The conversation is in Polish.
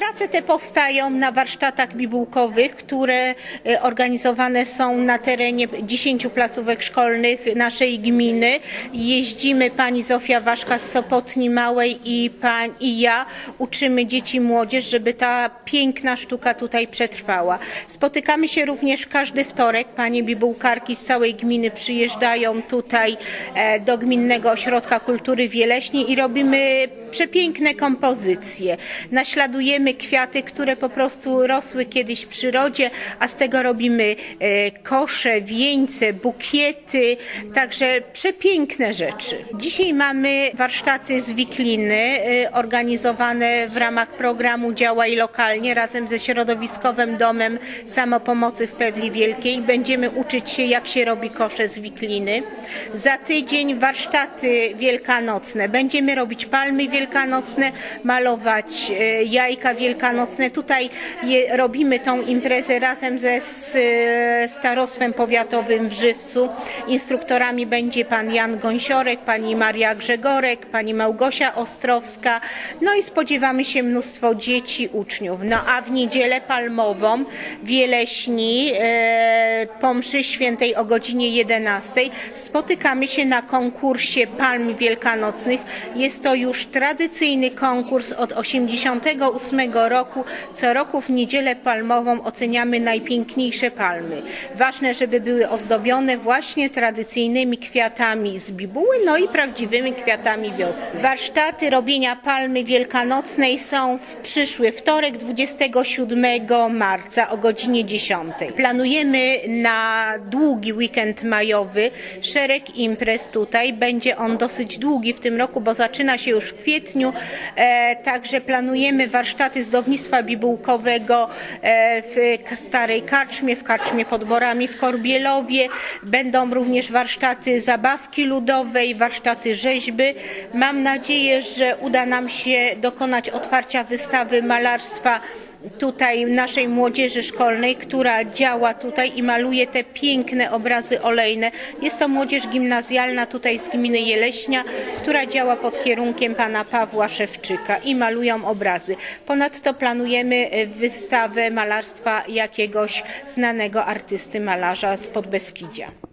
Prace te powstają na warsztatach bibułkowych, które e, organizowane są na terenie 10 placówek szkolnych naszej gminy. Jeździmy pani Zofia Waszka z Sopotni Małej i, pan, i ja uczymy dzieci i młodzież, żeby ta piękna sztuka tutaj przetrwała. Spotykamy się również każdy wtorek. Panie bibułkarki z całej gminy przyjeżdżają tutaj e, do Gminnego Ośrodka Kultury Wieleśnie i robimy przepiękne kompozycje. Naśladujemy kwiaty, które po prostu rosły kiedyś w przyrodzie, a z tego robimy e, kosze, wieńce, bukiety, także przepiękne rzeczy. Dzisiaj mamy warsztaty z wikliny e, organizowane w ramach programu Działaj Lokalnie razem ze Środowiskowym Domem Samopomocy w Pewli Wielkiej. Będziemy uczyć się, jak się robi kosze z wikliny. Za tydzień warsztaty wielkanocne. Będziemy robić palmy wielkanocne, malować e, jajka wielkanocne. Tutaj je, robimy tą imprezę razem ze e, starostwem powiatowym w Żywcu. Instruktorami będzie pan Jan Gąsiorek, pani Maria Grzegorek, pani Małgosia Ostrowska. No i spodziewamy się mnóstwo dzieci, uczniów. No a w niedzielę palmową Wieleśni e, po mszy świętej o godzinie 11 spotykamy się na konkursie palm wielkanocnych. Jest to już tradycyjny konkurs od 88 roku. Co roku w niedzielę palmową oceniamy najpiękniejsze palmy. Ważne, żeby były ozdobione właśnie tradycyjnymi kwiatami z bibuły, no i prawdziwymi kwiatami wiosny. Warsztaty robienia palmy wielkanocnej są w przyszły wtorek 27 marca o godzinie 10. Planujemy na długi weekend majowy szereg imprez tutaj. Będzie on dosyć długi w tym roku, bo zaczyna się już w kwietniu. E, także planujemy warsztaty zdobnictwa bibułkowego e, w Starej Karczmie, w Karczmie pod Borami, w Korbielowie. Będą również warsztaty zabawki ludowej, warsztaty rzeźby. Mam nadzieję, że uda nam się dokonać otwarcia wystawy malarstwa tutaj naszej młodzieży szkolnej, która działa tutaj i maluje te piękne obrazy olejne. Jest to młodzież gimnazjalna tutaj z gminy Jeleśnia, która działa pod kierunkiem pana Pawła Szewczyka i malują obrazy. Ponadto planujemy e, wystawę malarstwa jakiegoś znanego artysty malarza z Podbeskidzia.